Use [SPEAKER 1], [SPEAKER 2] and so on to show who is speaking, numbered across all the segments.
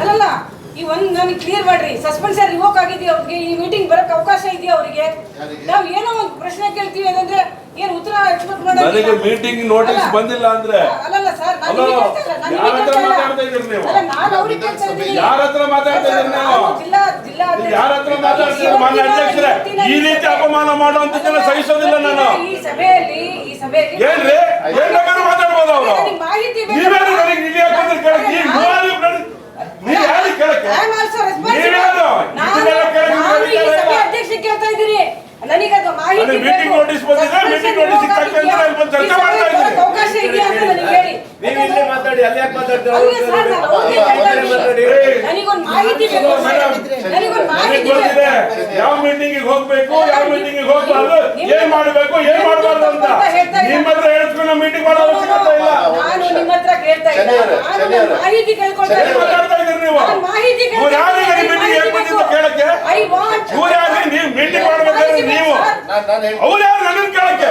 [SPEAKER 1] ಅಲ್ಲಲ್ಲ ಈ ಒಂದು ನನಗೆ ಕ್ಲಿಯರ್ ಮಾಡ್ರಿ. ಸಸ್ಪೆನ್ಸರ್ ರಿವೋಕ್ ಆಗಿದೆಯಾ ಅವ್ರಿಗೆ ಈ ಮೀಟಿಂಗ್ ಬರಕ್ ಅವಕಾಶ ಇದೆಯಾ ಅವರಿಗೆ? ನಾವು ಏನೋ ಒಂದು ಪ್ರಶ್ನೆ ಕೇಳ್ತೀವಿ ಅಂದ್ರೆ ಏನ್ ಉತ್ತರ ಎಕ್ಸ್ಪೆಕ್ಟ್
[SPEAKER 2] ನನಗೆ ಮೀಟಿಂಗ್ ನೋಟಿಸ್ ಬಂದಿಲ್ಲ ಅಂದ್ರೆ
[SPEAKER 1] ಅಲ್ಲಲ್ಲ ಸರ್ ನಾನು
[SPEAKER 2] ಮಾತಾಡ್ತಾ ಇದ್ದೀರಿ ನೀವು?
[SPEAKER 1] ಅಲ್ಲ, ನಾನು ಅವ್ರಿಗೆ ಕೇಳ್ತಾ ಇದ್ದೀನಿ.
[SPEAKER 2] ಯಾರ ಹತ್ರ ಮಾತಾಡ್ತಾ ಇದ್ದೀರಿ ನೀವು?
[SPEAKER 1] ನಾನು ಜಿಲ್ಲಾ ಜಿಲ್ಲಾ
[SPEAKER 2] ಯಾರ ಹತ್ರ ಮಾತಾಡ್ತೀರಿ ಮಾನ್ಯ ಅಧ್ಯಕ್ಷರೇ ಈ ರೀತಿ ಅಪಮಾನ ಮಾಡುವಂತದ್ದನ್ನ ಸಹಿಸೋದಿಲ್ಲ ನಾನು.
[SPEAKER 1] ಈ ಸಭೆಯಲ್ಲಿ ಈ ಸಭೆಯಲ್ಲಿ
[SPEAKER 2] ಏನ್ರಿ? ಏನ್ ಬೇಕಾದ್ರೂ ಮಾತಾಡ್ಬೋದು ಅವರು
[SPEAKER 1] ನನಗೆ ಮಾಹಿತಿ ಬೇಕು.
[SPEAKER 2] ನೀವೇನು ನನಗೆ ಇಲ್ಲಿ ಯಾಕೆ ಬಂದ್ರಿ ಕೇಳಕ್ಕೆ ಈ ಮೂವರು ನಡಿ- ನೀವ್ ಯಾರಿಗೆ ಕೇಳಕ್ಕೆ
[SPEAKER 1] I am also responsible.
[SPEAKER 2] ನೀವ್ಯಾರು?
[SPEAKER 1] ನಾನು
[SPEAKER 2] ಇದನ್ನೆಲ್ಲ ಕೇಳಕ್ಕೆ
[SPEAKER 1] ನಾನು ಈ
[SPEAKER 2] ನಿಮ್ಗೆ
[SPEAKER 1] ಸಭೆ
[SPEAKER 2] ಅಧಿಕಾರ ಇಲ್ಲ.
[SPEAKER 1] ಅಧ್ಯಕ್ಷ ಕೇಳ್ತಾ ಇದ್ದೀರಿ ನನಗೆ ಅದು ಮಾಹಿತಿ
[SPEAKER 2] ನನಗೆ meeting
[SPEAKER 1] ಬೇಕು.
[SPEAKER 2] notice ಬಂದಿದೆ,
[SPEAKER 1] ಇದೆಯಾ?
[SPEAKER 2] ಅಂತ ಇಲ್ಲಿ ಬಂದು
[SPEAKER 1] ಈ
[SPEAKER 2] ಮಾಡ್ತಾ ಇದ್ದೀನಿ.
[SPEAKER 1] ಅವಕಾಶ ಇದೆಯಾ ಅಂತ ನನಗೆ ಹೇಳಿ.
[SPEAKER 3] ನೀವು ಇಲ್ಲೇ ಮಾತಾಡಿ ಅಲ್ಲಿ ಯಾಕೆ ಮಾತಾಡ್ತೀರಾ?
[SPEAKER 1] ಅಲ್ಲ ಸರ್, ನಾನು ಅವ್ರಿಗೆ
[SPEAKER 4] ಅಲ್ಲ,
[SPEAKER 1] ಹೇಳ್ತಾ
[SPEAKER 4] ಅಲ್ಲೇ
[SPEAKER 1] ಇದ್ದೀನಿ.
[SPEAKER 3] ಮಾತಾಡಿ.
[SPEAKER 1] ನನಗೊಂದು ಮಾಹಿತಿ ಬೇಕು ನನಗೊಂದು ಮಾಹಿತಿ ಬೇಕು
[SPEAKER 2] ಯಾವ ಮೀಟಿಂಗ್ ಹೋಗ್ಬೇಕು ಯಾವ ಮೀಟಿಂಗ್ ಹೋಗ್ಬಾರ್ದು ಏನ್ ಮಾಡ್ಬೇಕು ಏನ್ ಮಾಡ್ಬಾರ್ದು ಅಂತ. ನಿಮ್ಮ ಹತ್ರ ಹೇಳ್ಸ್ಕೊಂಡು ಮೀಟಿಂಗ್ ಮಾಡೋ ಅವಶ್ಯಕತೆ ಇಲ್ಲ.
[SPEAKER 1] ನಾನು ನಿಮ್ಮ ಹತ್ರ ಕೇಳ್ತಾ ಇಲ್ಲ ನಾನು ಮಾಹಿತಿ ಕೇಳ್ಕೊಳ್ತಾ
[SPEAKER 2] ಏನ್
[SPEAKER 1] ಇದ್ದೀನಿ.
[SPEAKER 2] ಮಾತಾಡ್ತಾ ಇದ್ದೀರಿ ನೀವು.
[SPEAKER 1] ಮಾಹಿತಿ ಕೇಳ್ತಾ
[SPEAKER 2] ಯಾರು
[SPEAKER 1] ಇದ್ದೀನಿ.
[SPEAKER 2] ಈ ಮೀಟಿಂಗ್ ಹೇಗ್ ಬಂದಿದ್ದು ಕೇಳಕ್ಕೆ? ನೀವು ಮೀಟಿಂಗ್ ಮಾಡ್ಬೇಕಾದ್ರೆ ನೀವು. ಅವ್ರು ಯಾರು ನನ್ನ ಕೇಳಕ್ಕೆ?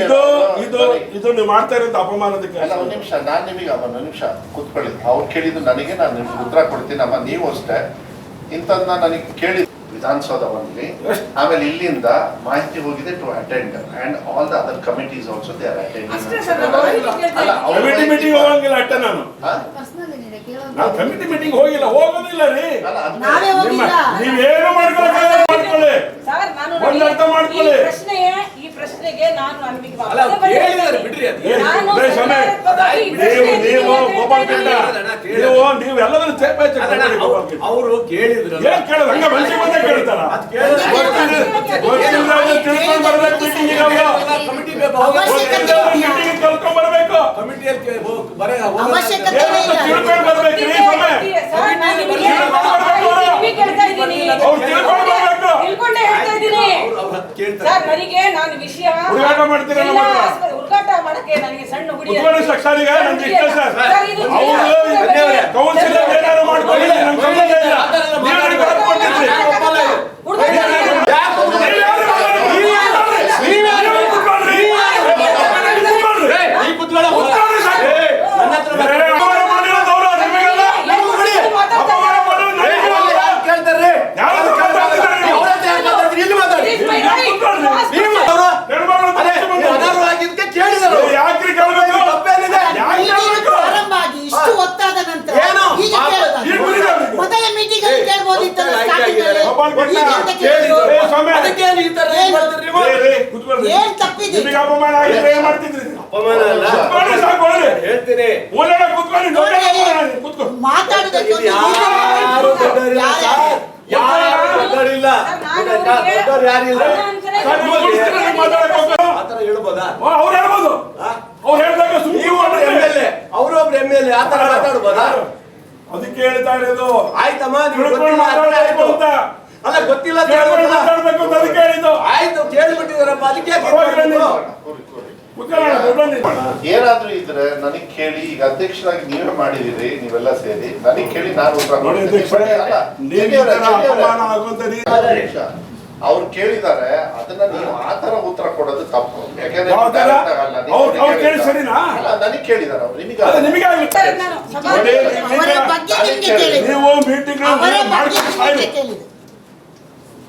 [SPEAKER 2] ಇದು ಇದು ಇದು ನೀವು ಮಾಡ್ತಾ ಇರೋದು ಅಪಮಾನದ ಕೆಲಸ
[SPEAKER 4] ಅಲ್ಲ ಒಂದು ನಿಮಿಷ ನಾನು ನಿಮಗೆ ಒಂದು ನಿಮಿಷ ಕೂತ್ಕೊಳ್ಳಿ. ಅವ್ರು ಕೇಳಿದ್ದು ನನಗೆ ನಾನು ನಿಮ್ಗೆ ಉತ್ತರ ಕೊಡ್ತೀನಿ. ಅಮ್ಮ ನೀವು ಅಷ್ಟೇ. ಇಂಥದ್ನ ನನಗೆ ಕೇಳಿ ವಿಧಾನಸೌಧವಲ್ಲಿ ಆಮೇಲೆ ಇಲ್ಲಿಂದ ಮಾಹಿತಿ ಹೋಗಿದೆ to attend and all the other committees also they are
[SPEAKER 1] attend
[SPEAKER 4] ಅಲ್ಲ,
[SPEAKER 2] ಕಮಿಟಿ ಮೀಟಿಂಗ್ ಹೋಗಂಗಿಲ್ಲ ಅಟ್ಟ ನಾನು. ನಾವು ಕಮಿಟಿ ಮೀಟಿಂಗ್ ಹೋಗಿಲ್ಲ. ಹೋಗೋದಿಲ್ಲ ರೀ. ನೀವೇನು ಮಾಡ್ಕೊಳ್ಳಿ.
[SPEAKER 1] ಸರ್ ನಾನು
[SPEAKER 2] ಒಂದು ಅರ್ಥ ಮಾಡ್ಕೊಳ್ಳಿ.
[SPEAKER 1] ಪ್ರಶ್ನೆಗೆ ನಾನು
[SPEAKER 3] ಅವ್ರು ಕೇಳಿದ್ರು
[SPEAKER 5] ಅವಶ್ಯಕತೆ
[SPEAKER 1] ಸರ್ ನನಗೆ ನಾನು ವಿಷಯ
[SPEAKER 2] ಹುಡುಗಾಟ ಮಾತ್ರ.
[SPEAKER 1] ಹುಡುಗಾಟ ಮಾಡಕ್ಕೆ ನನಗೆ ಸಣ್ಣ ಹುಡುಗಿ
[SPEAKER 2] ಕುತ್ಕೊಳ್ಳಿ ಸಕ್ಷಾನಿಗೆ ನನ್ಗೆ ಇಷ್ಟ ಸರ್ ಅವರು ಕೌನ್ಸಿಲರ್ ಏನಾದ್ರು ಮಾಡ್ಕೊಳ್ಳಿ ನಮ್ಗೆ ಸಂಬಂಧ ಇಲ್ಲ ನೀವು ನನಗೆ ಹೊರತು ಕೊಟ್ಟಿದ್ರಿ
[SPEAKER 1] ಹುಡುಗಾಟ
[SPEAKER 2] ನೀವು ಯಾರು ಮಾತಾಡೋದು? ನೀವು ಯಾರು ಕುತ್ಕೊಳ್ರಿ? ಕುತ್ಕೊಳ್ರಿ.
[SPEAKER 3] ಈ ಕುತ್ಕೊಳ್ಳೋ
[SPEAKER 2] ಕುತ್ಕೊಳ್ರಿ ಸಾಕು.
[SPEAKER 3] ನನ್ನ ಹತ್ರ
[SPEAKER 2] ಏ, ಅಪಮಾನ ಮಾಡಿರೋದು ಅವ್ರು, ನಿಮಗಲ್ಲ. ಅಪಮಾನ ಮಾಡೋದು ನನಗಲ್ಲ.
[SPEAKER 3] ಯಾರು ಕೇಳ್ತಾರೆ
[SPEAKER 2] ಯಾರು ಕೇಳ್ತಾ ಇದ್ದಾರೆ ನೀವು?
[SPEAKER 3] ಅವ್ರ ಹತ್ರ ಯಾರು ಮಾತಾಡ್ತೀರಿ? ಇಲ್ಲಿ ಮಾತಾಡಿ ನೀವು ಅವರು
[SPEAKER 2] ಹೆಣ್ಮಕ್ಳು
[SPEAKER 3] ಅದೇ
[SPEAKER 2] ತಕ್ಷಣ
[SPEAKER 3] ನೀವು
[SPEAKER 2] ಬಂದ್ರು.
[SPEAKER 3] ಅನರ್ಹವಾಗಿದ್ದಕ್ಕೆ ಕೇಳಿದರು
[SPEAKER 2] ಏ, ಯಾಕ್ರಿ ಕೇಳ್ಬೇಕು?
[SPEAKER 3] ತಪ್ಪೇನಿದೆ
[SPEAKER 2] ಯಾಕೆ ಕೇಳ್ಬೇಕು?
[SPEAKER 5] ಪ್ರಾರಂಭ ಆಗಿ ಇಷ್ಟು ಒತ್ತಾದ ನಂತರ
[SPEAKER 3] ಏನು?
[SPEAKER 5] ಈಗ
[SPEAKER 3] ಪಾಪ,
[SPEAKER 5] ಕೇಳೋದಾ?
[SPEAKER 2] ಈಗ ಬಂದಿದೆ ಅವ್ರಿಗೆ.
[SPEAKER 5] ಮೊದಲ ಮೀಟಿಂಗ್ ಅಲ್ಲಿ ಕೇಳ್ಬೋದಿತ್ತಲ್ಲ
[SPEAKER 3] ಆಯ್ತು,
[SPEAKER 5] ಸ್ಟಾರ್ಟಿಂಗ್ ಅಲ್ಲಿ
[SPEAKER 2] ಗೋಪಾಲ್ ಕಿಂಡ
[SPEAKER 5] ಈಗ ಎಂತ
[SPEAKER 3] ಕೇಳಿದ್ರು.
[SPEAKER 5] ಕೇಳಿದ್ರು?
[SPEAKER 2] ಏ, ಸ್ವಾಮಿ.
[SPEAKER 3] ಅದಕ್ಕೆ ಈ ತರ ಏನ್
[SPEAKER 5] ತಪ್ಪಿದೆ?
[SPEAKER 2] ನಿಮಗೆ ಅಪಮಾನ ಏನ್ ಮಾಡ್ತಿದ್ರಿ?
[SPEAKER 3] ಅಪಮಾನ ಅಲ್ಲ.
[SPEAKER 2] ಸಾಕು
[SPEAKER 3] ಹೇಳ್ತೀನಿ.
[SPEAKER 5] ಮಾತಾಡುದಕ್ಕೆ
[SPEAKER 3] ಯಾರು ದೊಡ್ಡವರಿಲ್ಲ
[SPEAKER 5] ಯಾರು-
[SPEAKER 3] ಯಾರು ದೊಡ್ಡವರಿಲ್ಲ ದೊಡ್ಡವ್ರು ಯಾರಿಲ್ಲ
[SPEAKER 2] ಸರ್, ನೀವು ಮುಗಿಸ್ತೀರಾ ಮಾತಾಡಕ್ಕೆ ಹೋಗ್ಬೇಕು?
[SPEAKER 3] ಆ ಥರ ಹೇಳ್ಬೋದಾ?
[SPEAKER 2] ಅವ್ರು ಹೇಳ್ಬೋದು. ಅವ್ರು ಹೇಳಿದಾಗ ಸುಮ್ಮನೆ
[SPEAKER 3] ಎಂ ಎಲ್ ಎ. ಅವರು ಒಬ್ರು ಎಂ ಎಲ್ ಎ. ಆ ಥರ ಮಾತಾಡ್ಬೋದಾ?
[SPEAKER 2] ಅದಕ್ಕೆ ಹೇಳ್ತಾ ಇರೋದು
[SPEAKER 3] ಆಯ್ತಮ್ಮ ನೀವು ಗೊತ್ತಿಲ್ಲ ಆಯ್ತು. ಅಲ್ಲ ಗೊತ್ತಿಲ್ಲ
[SPEAKER 2] ಮಾತಾಡ್ಬೇಕು ಅಂತ ಅದಕ್ಕೆ ಹೇಳಿದ್ದು.
[SPEAKER 3] ಆಯ್ತು ಕೇಳ್ಬಿಟ್ಟಿದಾರಪ್ಪ ಅದಕ್ಕೆ.
[SPEAKER 4] ಏನಾದ್ರೂ ಇದ್ರೆ ನನಗ್ ಕೇಳಿ ಈಗ ಅಧ್ಯಕ್ಷರಾಗಿ ನೀವೇ ಮಾಡಿದಿರಿ ನೀವೆಲ್ಲ ಸೇರಿ. ನನಗ್ ಕೇಳಿ ನಾನು. ಅವ್ರು ಕೇಳಿದಾರೆ ಅದನ್ನ ನೀವು ಆ ತರ ಉತ್ತರ ಕೊಡೋದು ತಪ್ಪು. ಯಾಕಂದ್ರೆ
[SPEAKER 2] ಯಾವ
[SPEAKER 4] ಕೇಳಿದಾರೆ
[SPEAKER 2] ಅವ್ರು-
[SPEAKER 4] ನನಗೆ ನಿಮಗೆ
[SPEAKER 2] ನಿಮಗೆ ಆಗುತ್ತೆ
[SPEAKER 1] ನಾನು
[SPEAKER 5] ಅವರ ಬಗ್ಗೆ ನಿಮ್ಗೆ ಕೇಳಿದ್ರು
[SPEAKER 2] ನೀವು ಮೀಟಿಂಗ್
[SPEAKER 5] ಅವರ ಬಗ್ಗೆ
[SPEAKER 2] ಮಾಡ್ಕೊಂಡು
[SPEAKER 5] ನಿಮ್ಗೆ
[SPEAKER 2] ಸಾಯ್ರಿ.
[SPEAKER 5] ಕೇಳಿದ್ರು ಅವರ
[SPEAKER 4] ಆಯ್ತು,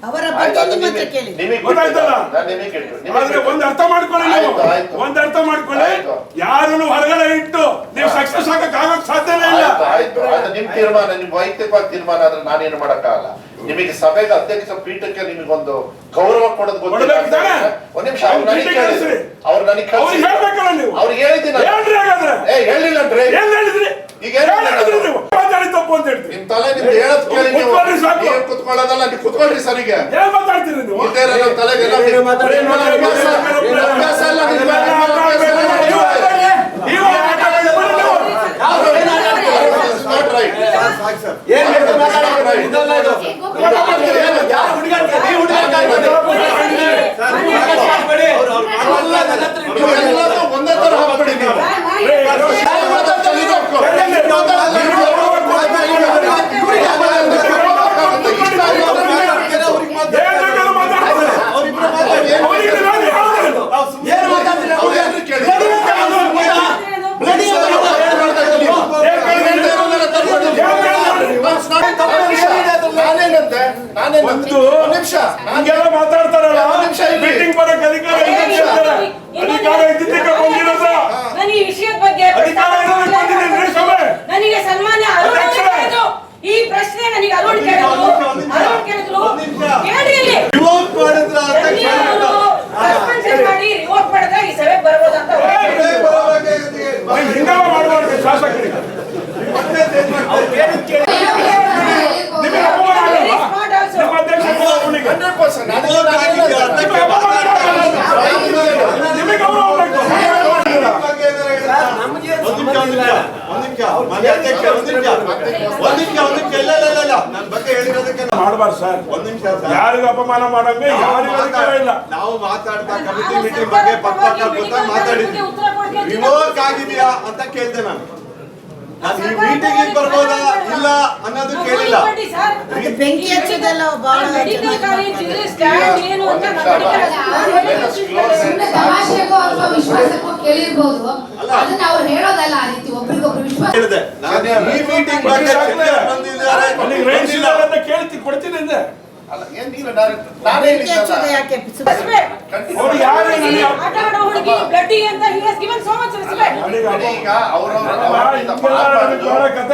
[SPEAKER 5] ಬಗ್ಗೆ
[SPEAKER 4] ಅದು
[SPEAKER 5] ನಿಮ್ಮ ಹತ್ರ
[SPEAKER 4] ನಿಮಗೆ-
[SPEAKER 5] ಕೇಳಿದ್ರು
[SPEAKER 4] ನಿಮಗೆ
[SPEAKER 2] ಗೊತ್ತಾಯ್ತಲ್ಲ?
[SPEAKER 4] ನಾನು ನಿಮಗೆ ಕೇಳಿದ್ದು. ನಿಮಗೆ
[SPEAKER 2] ಆದ್ರೆ ಒಂದ್ ಅರ್ಥ ಮಾಡ್ಕೊಳ್ಳಿ ನೀವು.
[SPEAKER 4] ಆಯ್ತು.
[SPEAKER 2] ಒಂದ್ ಅರ್ಥ ಮಾಡ್ಕೊಳ್ಳಿ.
[SPEAKER 4] ಆಯ್ತು.
[SPEAKER 2] ಯಾರನ್ನು ಹೊರಗಡೆ ಇಟ್ಟು ನೀವು ಸಕ್ಸಸ್ ಆಗಕ್ ಆಗಕ್ ಸಾಧ್ಯನೇ ಇಲ್ಲ.
[SPEAKER 4] ಆಯ್ತು ಆಯ್ತು. ಅದು ನಿಮ್ ತೀರ್ಮಾನ ನಿಮ್ ವೈಯಕ್ತಿಕವಾಗಿ ತೀರ್ಮಾನ ಆದ್ರೆ ನಾನೇನು ಮಾಡಕ್ಕಾಗಲ್ಲ. ನಿಮಗೆ ಸಭೆಗೆ ಅಧ್ಯಕ್ಷ ಪೀಠಕ್ಕೆ ನಿಮಗೊಂದು ಗೌರವ ಕೊಡೋದು ಗೊತ್ತಿಲ್ಲ.
[SPEAKER 2] ಕೊಡ್ಬೇಕು ತಾನೇ?
[SPEAKER 4] ಒಂದ್ ನಿಮಿಷ ಅವ್ರು ನನಗೆ
[SPEAKER 2] ಪೀಠಕ್ಕೆ
[SPEAKER 4] ಕೇಳಿದ್ರು.
[SPEAKER 2] ಕಳ್ಸಿ.
[SPEAKER 4] ಅವ್ರು ನನಗೆ
[SPEAKER 2] ಅವ್ರಿಗೆ ಹೇಳ್ಬೇಕಲ್ಲ ನೀವು.
[SPEAKER 4] ಅವ್ರಿಗೆ ಹೇಳಿದ್ದೀನಿ.
[SPEAKER 2] ಹೇಳ್ರಿ ಹಾಗಾದ್ರೆ.
[SPEAKER 4] ಏ ಹೇಳಿಲ್ಲ
[SPEAKER 2] ಏನ್ ಹೇಳಿದ್ರಿ?
[SPEAKER 4] ಈಗ
[SPEAKER 2] ಮಾತಾಡಿ ತಪ್ಪು ಅಂತ
[SPEAKER 4] ನಿಮ್ ತಲೆ ನಿಮ್ದು ಹೇಳೋದ್ ಕೇಳಿ ನೀವು
[SPEAKER 2] ಕುತ್ಕೊಳ್ರಿ ಸಾಕು.
[SPEAKER 4] ನೀವು ಕುತ್ಕೊಳ್ಳೋದಲ್ಲ ನೀವು ಕುತ್ಕೊಳ್ರಿ ಸರಿಗೆ
[SPEAKER 2] ಏನ್ ಮಾತಾಡ್ತೀರಿ ನೀವು
[SPEAKER 4] ಇಲ್ದೇ ಇರೋ ನಮ್ ತಲೆಗೆಲ್ಲ
[SPEAKER 3] ಏನು ಮಾತಾಡಿ?
[SPEAKER 4] ಏನು ಅಭ್ಯಾಸ ಇಲ್ಲ. ಏನು ಅಭ್ಯಾಸ ಇಲ್ಲ ನಿಮ್ಗೆ.
[SPEAKER 2] ನೀವು
[SPEAKER 4] right.
[SPEAKER 3] ಏನ್ ಬೇಕು? ಇದಲ್ಲ ಇದು.
[SPEAKER 1] ಒಂದು ನಿಮಿಷ.
[SPEAKER 2] ಮಾಡಬಾರ್ದು ಸರ್.
[SPEAKER 6] ಒಂದ್ ನಿಮಿಷ.
[SPEAKER 2] ಯಾರಿಗೂ ಅಪಮಾನ ಮಾಡಂಗೆ
[SPEAKER 6] ನಾವು
[SPEAKER 2] ಯಾರಿಗೂ ಅಧಿಕಾರ ಇಲ್ಲ.
[SPEAKER 6] ನಾವು ಮಾತಾಡ್ತಾ ಕಮಿಟಿ ಮೀಟಿಂಗ್ ಬಗ್ಗೆ ಪಕ್ಕ ಪಕ್ಕ ಗೊತ್ತಾ ಮಾತಾಡಿದ್ವಿ ರಿವೋಕ್ ಆಗಿದೆಯಾ ಅಂತ ಕೇಳ್ದೆ ನಾನು. ನಾನು ಈ ಮೀಟಿಂಗ್ ಬರ್ಬೋದಾ ಇಲ್ಲ ಅನ್ನೋದು ಕೇಳಿಲ್ಲ.
[SPEAKER 5] ಬೆಂಕಿ ಹಚ್ಚೋದೆಲ್ಲ
[SPEAKER 7] ತಮಾಷೆಗೋ ಅಥವಾ ವಿಶ್ವಾಸಕ್ಕೋ ಕೇಳಿರ್ಬೋದು. ಅದನ್ನ ಅವ್ರು ಹೇಳೋದಲ್ಲ ಆ ರೀತಿ ಒಬ್ರಿಗೊಬ್ರು
[SPEAKER 6] ಹೇಳಿದೆ ನಾನು ಈ ಮೀಟಿಂಗ್ ಬಗ್ಗೆ ಚರ್ಚೆ ಬಂದಿದ್ದಾರೆ
[SPEAKER 2] ಅಲ್ಲಿಗೆ ರೈಸ್ ಇಲ್ಲ ಅಂತ ಕೇಳ್ತಿ ಕೊಡ್ತೀನಿ ಅಂದೆ
[SPEAKER 1] ಅಲ್ಲ ಏನ್ ನೀನು ಡೈರೆಕ್ಟ್ ನಾನೇ
[SPEAKER 5] ಬೆಂಕಿ ಹಚ್ಚೋದು
[SPEAKER 1] ಹೇಳಿದ್ದಲ್ಲ
[SPEAKER 5] ಯಾಕೆ
[SPEAKER 1] ಖಂಡಿತ.
[SPEAKER 2] ಅವ್ರು ಯಾರು ನನಗೆ
[SPEAKER 4] ಆಟ ಆಡೋ ಹುಡುಗಿ ಬ್ಲಡ್ ಅಂತ he has given so much respect.
[SPEAKER 2] ನನಗೆ ಅಪ-
[SPEAKER 1] ಈಗ ಅವ್ರವ್ರ
[SPEAKER 2] ಹಿಂಗೆಲ್ಲ ನನಗೆ ಬೇಡ ಕತೆ